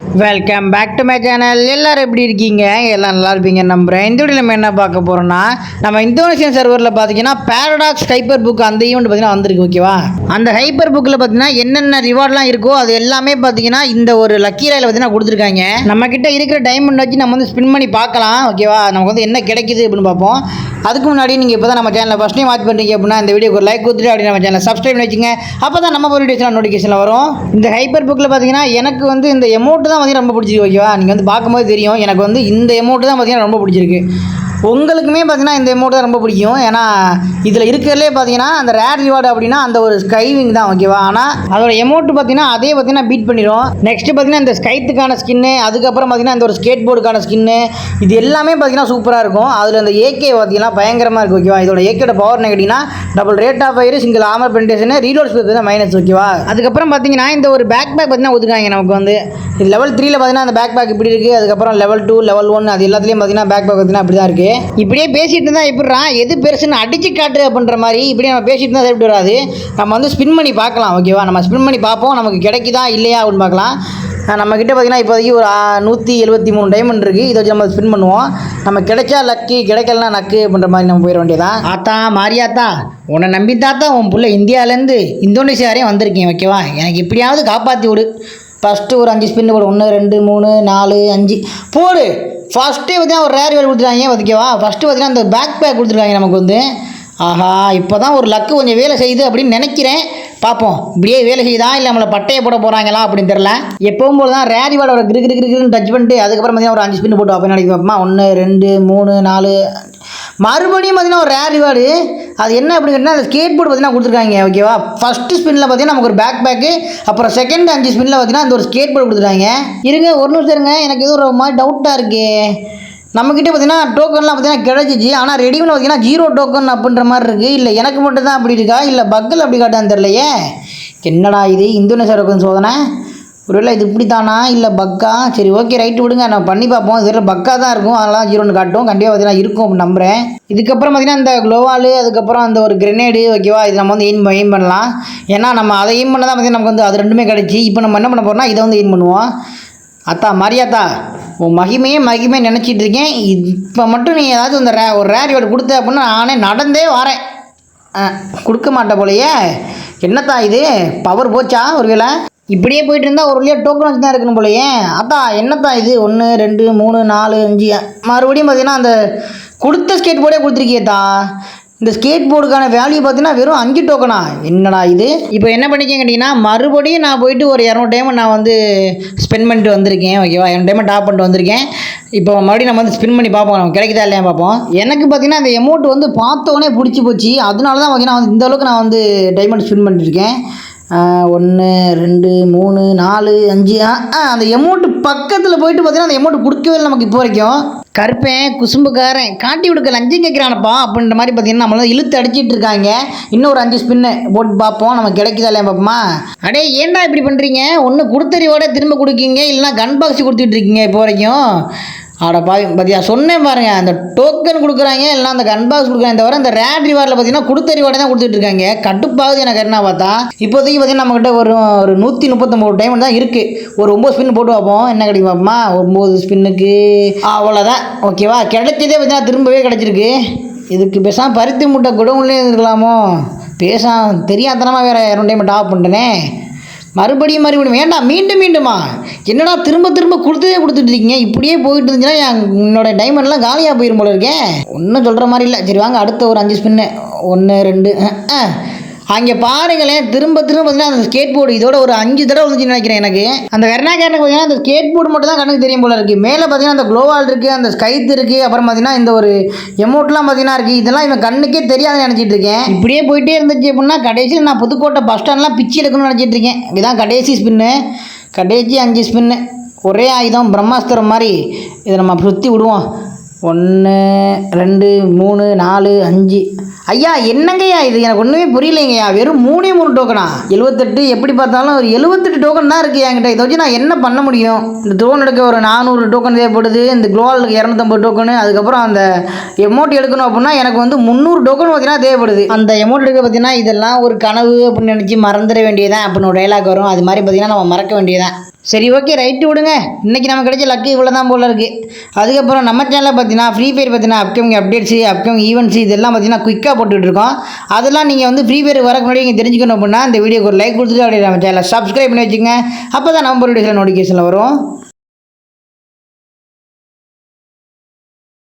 Welcome back to my channel எல்லோரும் எப்படி இருக்கீங்க? எல்லாம் நல்லா இருப்பீங்க நம்புகிறேன் இந்த வீடியோ நம்ம என்ன பார்க்க போகிறோம்னா நம்ம இந்தோனேஷியன் சர்வரில் பார்த்தீங்கன்னா பேரடாக்ஸ் ஹைப்பர் புக் அந்த ஈவெண்ட் பார்த்தீங்கன்னா வந்திருக்கு ஓகேவா அந்த ஹைப்பர் புக்கில் பார்த்தீங்கன்னா என்னென்ன ரிவார்ட்லாம் இருக்கோ அது எல்லாமே பார்த்தீங்கன்னா இந்த ஒரு லக்கி ராயில் பார்த்தீங்கன்னா கொடுத்துருக்காங்க. நம்ம கிட்ட இருக்கிற டைமண்ட் வச்சு நம்ம வந்து ஸ்பின் பண்ணி பார்க்கலாம் ஓகேவா நமக்கு வந்து என்ன கிடைக்குது அப்படின்னு பார்ப்போம். அதுக்கு முன்னாடி நீங்கள் இப்போ தான் நம்ம சேனலை ஃபஸ்ட் டைம் வாட்ச் பண்ணுறீங்க அப்படின்னா இந்த வீடியோக்கு ஒரு லைக் கொடுத்துட்டு அப்படி நம்ம சேனலை சப்ஸ்கிரைப் வச்சுங்க. அப்போ தான் நம்ம வீடியோஸ்லாம் நோட்டிஃபிகேஷனில் வரும். இந்த ஹைப்பர் புக்கில் பார்த்தீங்கன்னா எனக்கு வந்து இந்த எமௌண்ட் தான் வந்து ரொம்ப பிடிச்சிருக்கு ஓகேவா நீங்கள் வந்து பார்க்கும்போது தெரியும். எனக்கு வந்து இந்த எமௌண்ட் தான் பார்த்தீங்கன்னா ரொம்ப பிடிச்சிருக்கு. உங்களுக்குமே பார்த்தீங்கன்னா இந்த எமௌண்ட் தான் ரொம்ப பிடிக்கும். ஏன்னா இதில் இருக்கிறதுலே பார்த்தீங்கன்னா அந்த ரேட் ரிவார்டு அப்படின்னா அந்த ஒரு ஸ்கைவிங் தான் ஓகேவா ஆனால் அதோட எமௌண்ட் பார்த்தீங்கன்னா அதே பார்த்தீங்கன்னா பீட் பண்ணிடும் நெக்ஸ்ட் பார்த்தீங்கன்னா இந்த ஸ்கைத்துக்கான ஸ்கின்னு அதுக்கப்புறம் பார்த்தீங்கன்னா இந்த ஒரு ஸ்கேட் போர்டுக்கான ஸ்கின்னு இது எல்லாமே பார்த்தீங்கன்னா சூப்பராக இருக்கும். அதில் இந்த ஏகே பார்த்தீங்கன்னா பயங்கரமாக இருக்குது ஓகேவா இதோட ஏகேட பவர் கேட்டிங்கன்னா double rate of fire single armour penetration reload speed தான் மைனஸ் ஓகேவா அதுக்கப்புறம் பார்த்தீங்கன்னா இந்த ஒரு பேக் பேக் பார்த்தீங்கன்னா ஒதுக்காங்க நமக்கு வந்து. இது லெவல் த்ரீல பார்த்தீங்கன்னா அந்த பேக் பேக் இப்படி இருக்குது அதுக்கப்புறம் லெவல் டூ லெவல் ஒன் அது எல்லாத்துலேயும் பார்த்தீங்கன்னா பேக் பேக் பார்த்தீங்கன்னா அப்படி தான் இருக்குது இப்படியே பேசிட்டு இருந்தால் எப்படிறா எது பெருசுன்னு அடிச்சு காட்டு அப்படின்ற மாதிரி இப்படி நம்ம பேசிட்டு இருந்தால் எப்படி வராது? நம்ம வந்து ஸ்பின் பண்ணி பார்க்கலாம் ஓகேவா நம்ம ஸ்பின் பண்ணி பார்ப்போம் நமக்கு கிடைக்குதா இல்லையா அப்படின்னு பார்க்கலாம். நம்மக்கிட்ட பார்த்தீங்கன்னா இப்போதைக்கு ஒரு நூற்றி எழுபத்தி மூணு டைமண்ட் இருக்குது இதை வச்சு நம்ம ஸ்பின் பண்ணுவோம். நம்ம கிடைச்சா லக்கு கிடைக்கலனா நக்கு அப்படின்ற மாதிரி நம்ம போயிட வேண்டியதான் ஆத்தா மாரியாத்தா உன்னை நம்பி தாத்தா உன் பிள்ளை இந்தியாவிலேருந்து இந்தோனேஷியா வரையும் வந்திருக்கேன் ஓகேவா எனக்கு எப்படியாவது காப்பாற்றி விடு. ஃபஸ்ட்டு ஒரு அஞ்சு ஸ்பின் போடு. ஒன்று ரெண்டு மூணு நாலு அஞ்சு. போடு. ஃபஸ்ட்டு பார்த்தீங்கன்னா ஒரு ரேர் வேல் கொடுத்துருக்காங்க ஓகேவா ஃபஸ்ட்டு பார்த்தீங்கன்னா அந்த பேக் பேக் கொடுத்துருக்காங்க நமக்கு வந்து. ஆஹா இப்போ தான் ஒரு லக்கு கொஞ்சம் வேலை செய்யுது அப்படின்னு நினைக்கிறேன். பார்ப்போம் இப்படியே வேலை செய்யுதா? இல்லை நம்மளை பட்டையை போட போகிறாங்களா அப்படின்னு தெரில எப்பவும் போல தான் ரேரி ரிவார்டோட ஒரு கிரு கிரு கிருன்னு டச் பண்ணிட்டு அதுக்கப்புறம் பார்த்தீங்கன்னா ஒரு அஞ்சு ஸ்பின் போட்டு அப்போ நினைக்க பார்ப்போமா ஒன்று ரெண்டு மூணு நாலு. மறுபடியும் பார்த்தீங்கன்னா ஒரு ரேர் ரிவார்டு அது என்ன அப்படின்னு கேட்டால் அந்த ஸ்கேட் போர்டு பார்த்தீங்கன்னா கொடுத்துருக்காங்க ஓகேவா ஃபஸ்ட்டு ஸ்பின்னில் பார்த்தீங்கன்னா நமக்கு ஒரு பேக் பேக்கு அப்புறம் செகண்ட் அஞ்சு ஸ்பின்னில் பார்த்தீங்கன்னா அந்த ஒரு ஸ்கேட் போர்டு கொடுத்துருக்காங்க. இருங்க ஒரு நிமிஷம் இருங்க எனக்கு எதுவும் ஒரு மாதிரி டவுட்டாக இருக்கே. நம்மக்கிட்ட பார்த்தீங்கன்னா டோக்கன்லாம் பார்த்தீங்கன்னா கிடச்சிச்சு. ஆனால் ரெடியூவில் பார்த்தீங்கன்னா ஜீரோ டோக்கன் அப்படின்ற மாதிரி இருக்குது இல்லை எனக்கு மட்டும் தான் அப்படி இருக்கா? இல்லை பக்கில் அப்படி காட்டான்னு தெரிலையே என்னடா இது இந்தோனேஷியா டோக்கன் சோதனை? ஒருவேளை இது இப்படி தானா இல்லை பக்கா? சரி ஓகே ரைட்டு விடுங்க. நான் பண்ணி பார்ப்போம். இது பக்கா தான் இருக்கும். அதெல்லாம் ஜீரோன்னு காட்டும் கண்டிப்பாக பார்த்தீங்கன்னா இருக்கும் அப்படின்னு நம்புகிறேன் இதுக்கப்புறம் பார்த்தீங்கன்னா இந்த க்ளோவாலு அதுக்கப்புறம் அந்த ஒரு கிரெனேடு ஓகேவா இது நம்ம வந்து எய்ம் எய்ம் பண்ணலாம். ஏன்னா நம்ம அதை எய்ம் பண்ண தான் பார்த்தீங்கன்னா நமக்கு வந்து அது ரெண்டுமே கிடச்சி. இப்போ நம்ம என்ன பண்ண போகிறோம்னா இதை வந்து எய்ம் பண்ணுவோம். அத்தா மரியாதா உன் மகிமையே மகிமே நினச்சிட்டு இருக்கேன். இப்போ மட்டும் நீ ஏதாவது இந்த ரே ஒரு ரேர் ரிவார்டு கொடுத்த அப்படின்னா நானே நடந்தே வரேன். ஆ, கொடுக்க மாட்டேன் போலையே. என்னத்தா இது? பவர் போச்சா ஒருவேளை? இப்படியே போயிட்டு இருந்தால் ஒரு வழியாக டோக்கன் வச்சு தான் இருக்கணும் போலயே. அத்தா என்னத்தான் இது? ஒன்று ரெண்டு மூணு நாலு அஞ்சு. மறுபடியும் பார்த்தீங்கன்னா அந்த கொடுத்த ஸ்கேட் போர்டே கொடுத்துருக்கியேத்தா. இந்த ஸ்கேட் போர்டுக்கான வேல்யூ பார்த்தீங்கன்னா வெறும் அஞ்சு டோக்கனா என்னடா இது? இப்போ என்ன பண்ணிக்கேன் கேட்டிங்கன்னா மறுபடியும் நான் போயிட்டு ஒரு இரநூறு டைம் நான் வந்து ஸ்பெண்ட் பண்ணிட்டு வந்திருக்கேன் ஓகேவா இரநூறு டைம் டாப் பண்ணிட்டு வந்திருக்கேன். இப்போ மறுபடியும் நம்ம வந்து ஸ்பின் பண்ணி பார்ப்போம். நம்ம கிடைக்குதா இல்லையா பார்ப்போம். எனக்கு பார்த்தீங்கன்னா அந்த அமௌண்ட் வந்து பார்த்தோன்னே பிடிச்சி போச்சு. அதனால தான் பார்த்தீங்கன்னா வந்து இந்த அளவுக்கு நான் வந்து டைமண்ட் ஸ்பின் பண்ணிட்டுருக்கேன் ஒன்று ரெண்டு மூணு நாலு அஞ்சு ஆ ஆ, அந்த எமௌண்ட்டு பக்கத்தில் போயிட்டு பார்த்தீங்கன்னா அந்த எமௌண்ட் கொடுக்கவே இல்லை நமக்கு இப்போ வரைக்கும். கருப்பேன் குசும்புக்காரன் காட்டி விடுக்க லஞ்சம் கேட்குறானப்பா அப்படின்ற மாதிரி பார்த்தீங்கன்னா நம்மள இழுத்து அடிச்சிட்டு இருக்காங்க. இன்னும் ஒரு அஞ்சு ஸ்பின்னு போட்டு பார்ப்போம் நமக்கு கிடைக்குதா இல்லையா பார்ப்போமா? அடே ஏன்டா இப்படி பண்ணுறீங்க ஒன்று கொடுத்தறிவோட திரும்ப கொடுக்கீங்க இல்லைனா கன் பாக்ஸ் கொடுத்துட்டு இருக்கீங்க இப்போ வரைக்கும். ஆட பாவி பார்த்தியா சொன்னேன் பாருங்க அந்த டோக்கன் கொடுக்குறாங்க எல்லாம் அந்த கன் பாக்ஸ் கொடுக்குறாங்க தவிர அந்த ரேட் ரிவார்டில் பார்த்தீங்கன்னா கொடுத்த ரிவார்டை தான் கொடுத்துட்டு இருக்காங்க. கட்டுப்பாகுது எனக்கு என்ன பார்த்தா இப்போதைக்கு பார்த்தீங்கன்னா நம்மகிட்ட ஒரு ஒரு நூற்றி முப்பத்தொம்போது டைம் தான் இருக்குது ஒரு ஒம்பது ஸ்பின் போட்டு பார்ப்போம். என்ன கிடைக்கும் பார்ப்போமா? ஒம்பது ஸ்பின்னுக்கு அவ்வளோதான் ஓகேவா கிடைச்சதே பார்த்தீங்கன்னா திரும்பவே கிடச்சிருக்கு. இதுக்கு பேசாமல் பருத்தி முட்டை குடவுன்லேயே இருக்கலாமோ பேசாம தெரியாதனமாக வேறு இரண்டு டைம் டாப் பண்ணிட்டேனே. மறுபடியும் மறுபடியும் ஏண்டா மீண்டும் மீண்டுமா? என்னடா திரும்ப திரும்ப கொடுத்ததே கொடுத்துட்டு இருக்கீங்க? இப்படியே போயிட்டு இருந்துச்சுன்னா என் என்னோட டைமண்ட்லாம் காலியாக போயிடும் போல இருக்கேன் ஒன்றும் சொல்கிற மாதிரி இல்லை. சரி வாங்க அடுத்த ஒரு அஞ்சு ஸ்பின்னு ஒன்று ரெண்டு ஆ அங்கே பாருங்களேன் திரும்ப திரும்ப பார்த்தீங்கன்னா அந்த ஸ்கேட் போர்டு இதோட ஒரு அஞ்சு தடவை வந்துச்சுன்னு நினைக்கிறேன் எனக்கு. அந்த வெர்னாக்காரனுக்கு பார்த்தீங்கன்னா அந்த ஸ்கேட் போர்டு மட்டும் தான் கண்ணுக்கு தெரியும் போல இருக்குது மேலே பார்த்தீங்கன்னா அந்த க்ளோவால் இருக்குது அந்த ஸ்கைத் இருக்குது அப்புறம் பார்த்தீங்கன்னா இந்த ஒரு எமௌண்ட்லாம் பார்த்தீங்கன்னா இருக்குது இதெல்லாம் இவன் கண்ணுக்கே தெரியாதுன்னு நினச்சிட்டு இருக்கேன். இப்படியே போயிட்டே இருந்துச்சு அப்படின்னா கடைசியில் நான் புதுக்கோட்டை பஸ் ஸ்டாண்ட்லாம் பிச்சு எடுக்கணும்னு நினச்சிட்டு இருக்கேன். இதுதான் கடைசி ஸ்பின்னு கடைசி அஞ்சு ஸ்பின்னு ஒரே ஆயுதம் பிரம்மாஸ்திரம் மாதிரி. இதை நம்ம சுற்றி விடுவோம். ஒன்று ரெண்டு மூணு நாலு அஞ்சு. ஐயா என்னங்கய்யா இது? எனக்கு ஒன்றுமே புரியலைங்கய்யா. வெறும் மூணே மூணு டோக்கனா எழுபத்தெட்டு எப்படி பார்த்தாலும் ஒரு எழுபத்தெட்டு டோக்கன் தான் இருக்குது என்கிட்ட. இதை வச்சு நான் என்ன பண்ண முடியும்? இந்த ட்ரோன் எடுக்க ஒரு நானூறு டோக்கன் தேவைப்படுது. இந்த குளோவாலுக்கு இரநூத்தம்பது டோக்கனு அதுக்கப்புறம் அந்த எமௌண்ட் எடுக்கணும் அப்படின்னா எனக்கு வந்து முந்நூறு டோக்கன் பார்த்தீங்கன்னா தேவைப்படுது. அந்த எமௌண்ட் எடுக்க பார்த்தீங்கன்னா இதெல்லாம் ஒரு கனவு அப்படின்னு நினச்சி மறந்துட வேண்டியதான் அப்படின்னு ஒரு டைலாக் வரும். அது மாதிரி பார்த்தீங்கன்னா நம்ம மறக்க வேண்டியதான் சரி ஓகே ரைட்டு விடுங்க. இன்றைக்கி நம்ம கிடைச்ச லக்கு இவ்வளோ தான் போல இருக்குது அதுக்கப்புறம் நம்ம சேனலில் பார்த்தீங்கன்னா ஃப்ரீ ஃபயர் பார்த்தீங்கன்னா அப்கமிங் அப்டேட்ஸு அப்கமிங் ஈவெண்ட்ஸ் இதெல்லாம் பார்த்தீங்கன்னா குயிக்காக போட்டுட்டு இருக்கோம் அதெல்லாம் நீங்கள் வந்து ஃப்ரீ ஃபயர் வரக்கு முன்னாடி நீங்கள் தெரிஞ்சுக்கணும் அப்படின்னா இந்த வீடியோக்கு ஒரு லைக் கொடுத்துட்டு அப்படியே நம்ம சேனலை சப்ஸ்கிரைப் பண்ணி வச்சுங்க அப்போ தான் நம்ம வீடியோஸில் நோட்டிஃபிகேஷனில் வரும்.